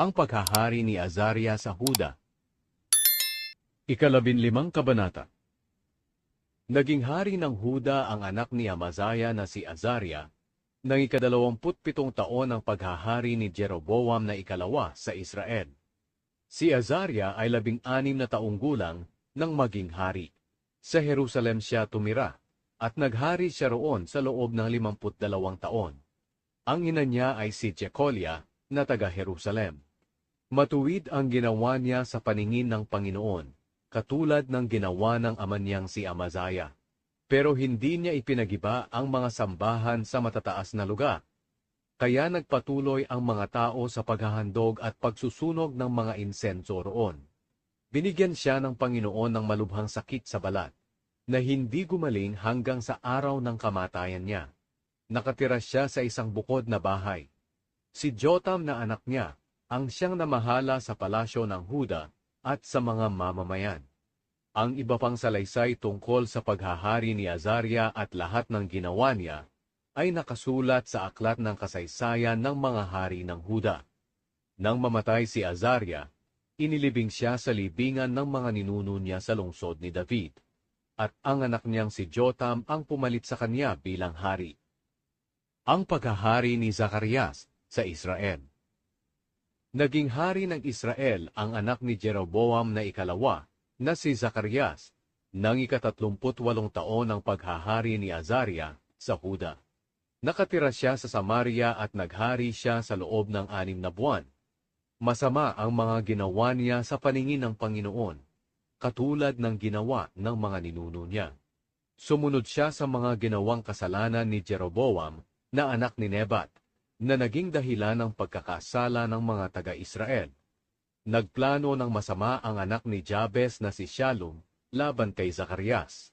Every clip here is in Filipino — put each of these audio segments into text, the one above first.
Ang paghahari ni Azaria sa Huda. Ikalabinlimang kabanata. Naging hari ng Huda ang anak ni Amazaya na si Azaria, nang ikadalawamput-pitong taon ng paghahari ni Jeroboam na ikalawa sa Israel. Si Azaria ay labing-anim na taong gulang nang maging hari. Sa Jerusalem siya tumira, at naghari siya roon sa loob ng limamput dalawang taon. Ang ina niya ay si Jecolia na taga-Jerusalem. Matuwid ang ginawa niya sa paningin ng Panginoon, katulad ng ginawa ng ama niyang si Amazaya. Pero hindi niya ipinagiba ang mga sambahan sa matataas na lugar. Kaya nagpatuloy ang mga tao sa paghahandog at pagsusunog ng mga insenso roon. Binigyan siya ng Panginoon ng malubhang sakit sa balat, na hindi gumaling hanggang sa araw ng kamatayan niya. Nakatira siya sa isang bukod na bahay. Si Jotam na anak niya, ang siyang namahala sa palasyo ng Huda at sa mga mamamayan. Ang iba pang salaysay tungkol sa paghahari ni Azaria at lahat ng ginawa niya ay nakasulat sa aklat ng kasaysayan ng mga hari ng Huda. Nang mamatay si Azaria, inilibing siya sa libingan ng mga ninuno niya sa lungsod ni David, at ang anak niyang si Jotam ang pumalit sa kanya bilang hari. Ang paghahari ni Zacarias sa Israel Naging hari ng Israel ang anak ni Jeroboam na ikalawa, na si Zacarias, nang ikatatlumput walong taon ng paghahari ni Azaria sa Huda. Nakatira siya sa Samaria at naghari siya sa loob ng anim na buwan. Masama ang mga ginawa niya sa paningin ng Panginoon, katulad ng ginawa ng mga ninuno niya. Sumunod siya sa mga ginawang kasalanan ni Jeroboam na anak ni Nebat, na naging dahilan ng pagkakasala ng mga taga-Israel. Nagplano ng masama ang anak ni Jabes na si Shalom laban kay Zacarias.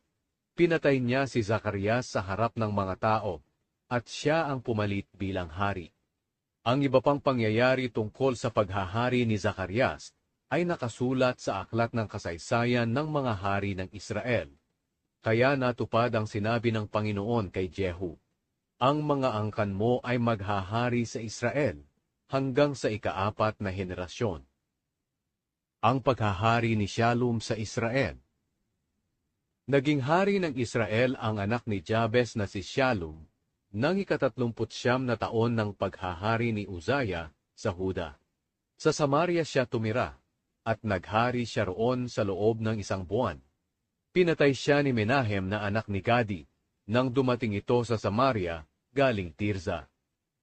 Pinatay niya si Zacarias sa harap ng mga tao, at siya ang pumalit bilang hari. Ang iba pang pangyayari tungkol sa paghahari ni Zacarias ay nakasulat sa aklat ng kasaysayan ng mga hari ng Israel. Kaya natupad ang sinabi ng Panginoon kay Jehu ang mga angkan mo ay maghahari sa Israel hanggang sa ikaapat na henerasyon. Ang paghahari ni Shalom sa Israel Naging hari ng Israel ang anak ni Jabes na si Shalom nang ikatatlumput siyam na taon ng paghahari ni Uzaya sa Huda. Sa Samaria siya tumira, at naghari siya roon sa loob ng isang buwan. Pinatay siya ni Menahem na anak ni Gadi, nang dumating ito sa Samaria galing Tirza.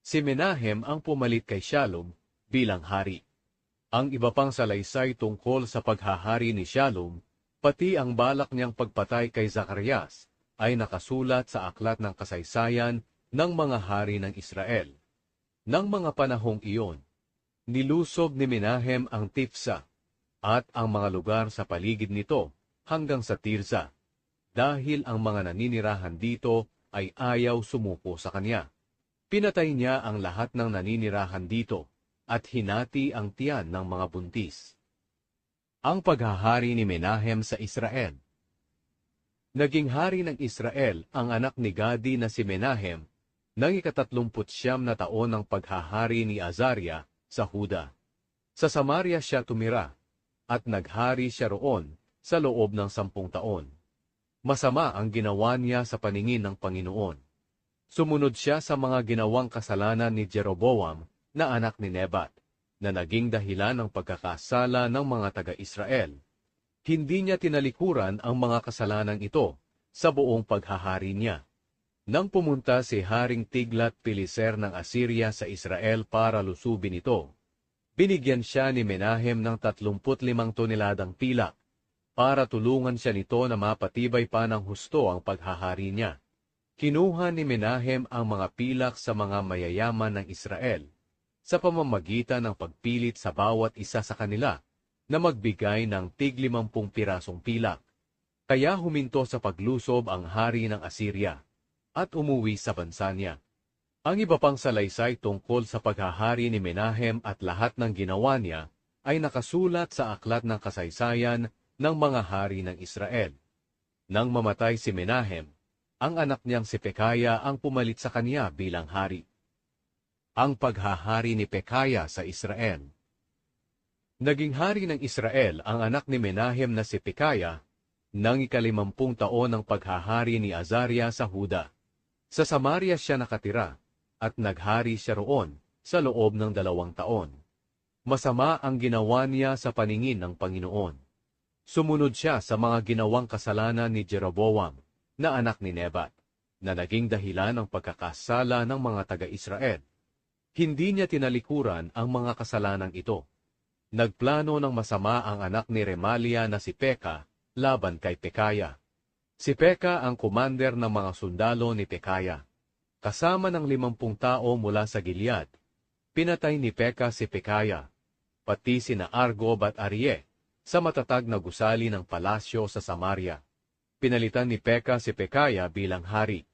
Si Menahem ang pumalit kay Shalom bilang hari. Ang iba pang salaysay tungkol sa paghahari ni Shalom, pati ang balak niyang pagpatay kay Zacarias, ay nakasulat sa aklat ng kasaysayan ng mga hari ng Israel. Nang mga panahong iyon, nilusob ni Menahem ang Tifsa at ang mga lugar sa paligid nito hanggang sa Tirza, dahil ang mga naninirahan dito ay ayaw sumuko sa kanya. Pinatay niya ang lahat ng naninirahan dito at hinati ang tiyan ng mga buntis. Ang paghahari ni Menahem sa Israel Naging hari ng Israel ang anak ni Gadi na si Menahem nang ikatatlumput siyam na taon ng paghahari ni Azaria sa Huda. Sa Samaria siya tumira, at naghari siya roon sa loob ng sampung taon. Masama ang ginawa niya sa paningin ng Panginoon. Sumunod siya sa mga ginawang kasalanan ni Jeroboam na anak ni Nebat, na naging dahilan ng pagkakasala ng mga taga-Israel. Hindi niya tinalikuran ang mga kasalanan ito sa buong paghahari niya. Nang pumunta si Haring Tiglat Pileser ng Assyria sa Israel para lusubin ito, binigyan siya ni Menahem ng 35 toneladang pilak para tulungan siya nito na mapatibay pa ng husto ang paghahari niya. Kinuha ni Menahem ang mga pilak sa mga mayayaman ng Israel sa pamamagitan ng pagpilit sa bawat isa sa kanila na magbigay ng tiglimampung pirasong pilak. Kaya huminto sa paglusob ang hari ng Assyria at umuwi sa bansa niya. Ang iba pang salaysay tungkol sa paghahari ni Menahem at lahat ng ginawa niya ay nakasulat sa aklat ng kasaysayan ng mga hari ng Israel. Nang mamatay si Menahem, ang anak niyang si Pekaya ang pumalit sa kanya bilang hari. Ang paghahari ni Pekaya sa Israel Naging hari ng Israel ang anak ni Menahem na si Pekaya nang ikalimampung taon ng paghahari ni Azaria sa Huda. Sa Samaria siya nakatira at naghari siya roon sa loob ng dalawang taon. Masama ang ginawa niya sa paningin ng Panginoon. Sumunod siya sa mga ginawang kasalanan ni Jeroboam na anak ni Nebat, na naging dahilan ng pagkakasala ng mga taga-Israel. Hindi niya tinalikuran ang mga kasalanang ito. Nagplano ng masama ang anak ni Remalia na si Peka laban kay Pekaya. Si Peka ang commander ng mga sundalo ni Pekaya. Kasama ng limampung tao mula sa Gilead, pinatay ni Peka si Pekaya, pati sina Argob at Arie, sa matatag na gusali ng palasyo sa Samaria. Pinalitan ni Peka si Pekaya bilang hari.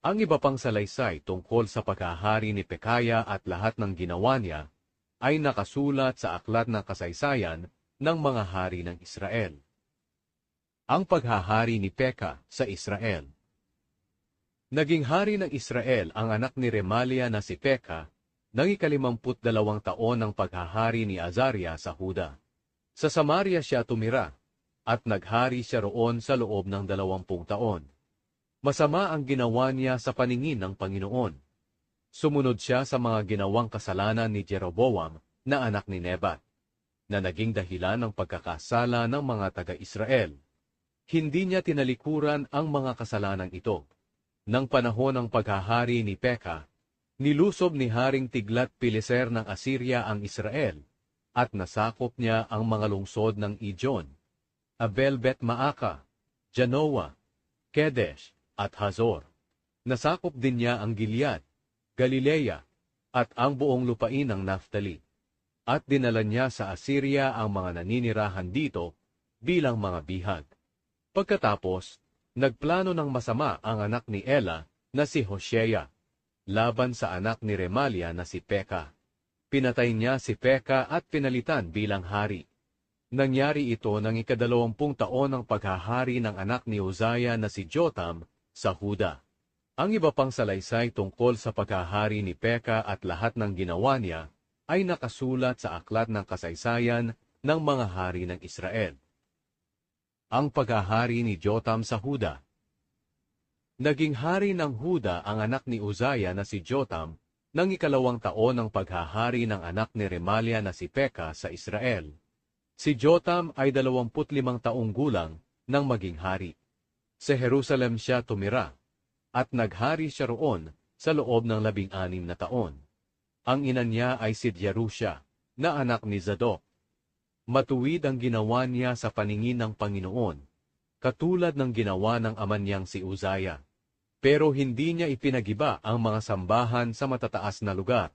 Ang iba pang salaysay tungkol sa paghahari ni Pekaya at lahat ng ginawa niya ay nakasulat sa aklat ng kasaysayan ng mga hari ng Israel. Ang paghahari ni Peka sa Israel Naging hari ng Israel ang anak ni Remalia na si Peka nang ikalimamput dalawang taon ng paghahari ni Azaria sa Huda. Sa Samaria siya tumira, at naghari siya roon sa loob ng dalawampung taon. Masama ang ginawa niya sa paningin ng Panginoon. Sumunod siya sa mga ginawang kasalanan ni Jeroboam na anak ni Nebat, na naging dahilan ng pagkakasala ng mga taga-Israel. Hindi niya tinalikuran ang mga kasalanang ito. Nang panahon ng paghahari ni Peka, nilusob ni Haring Tiglat Pileser ng Assyria ang Israel, at nasakop niya ang mga lungsod ng Ijon, Abel Bet Maaka, Janoa, Kedesh, at Hazor. Nasakop din niya ang Gilead, Galilea, at ang buong lupain ng Naphtali. At dinala niya sa Assyria ang mga naninirahan dito bilang mga bihag. Pagkatapos, nagplano ng masama ang anak ni Ela na si Hoshea, laban sa anak ni Remalia na si Peka. Pinatay niya si Peka at pinalitan bilang hari. Nangyari ito ng ikadalawampung taon ng paghahari ng anak ni Uzziah na si Jotam sa Huda. Ang iba pang salaysay tungkol sa paghahari ni Peka at lahat ng ginawa niya ay nakasulat sa aklat ng kasaysayan ng mga hari ng Israel. Ang paghahari ni Jotam sa Huda Naging hari ng Huda ang anak ni Uzziah na si Jotam nang ikalawang taon ng paghahari ng anak ni Remalia na si Peka sa Israel. Si Jotam ay dalawamput limang taong gulang nang maging hari. Sa Jerusalem siya tumira, at naghari siya roon sa loob ng labing-anim na taon. Ang ina niya ay si Jerusha, na anak ni Zadok. Matuwid ang ginawa niya sa paningin ng Panginoon, katulad ng ginawa ng ama niyang si Uzziah. Pero hindi niya ipinagiba ang mga sambahan sa matataas na lugar.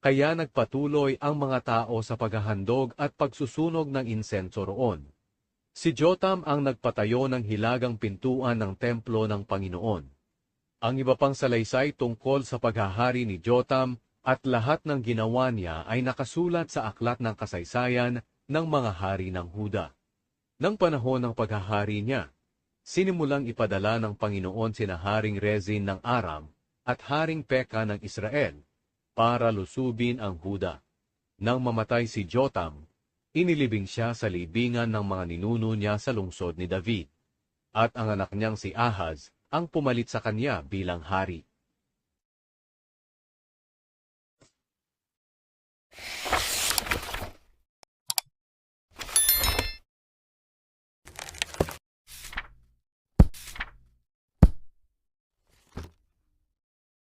Kaya nagpatuloy ang mga tao sa paghahandog at pagsusunog ng insenso roon. Si Jotam ang nagpatayo ng hilagang pintuan ng templo ng Panginoon. Ang iba pang salaysay tungkol sa paghahari ni Jotam at lahat ng ginawa niya ay nakasulat sa aklat ng kasaysayan ng mga hari ng Huda. Nang panahon ng paghahari niya, sinimulang ipadala ng Panginoon sina Haring Rezin ng Aram at Haring Peka ng Israel para lusubin ang Huda. Nang mamatay si Jotam, inilibing siya sa libingan ng mga ninuno niya sa lungsod ni David. At ang anak niyang si Ahaz ang pumalit sa kanya bilang hari.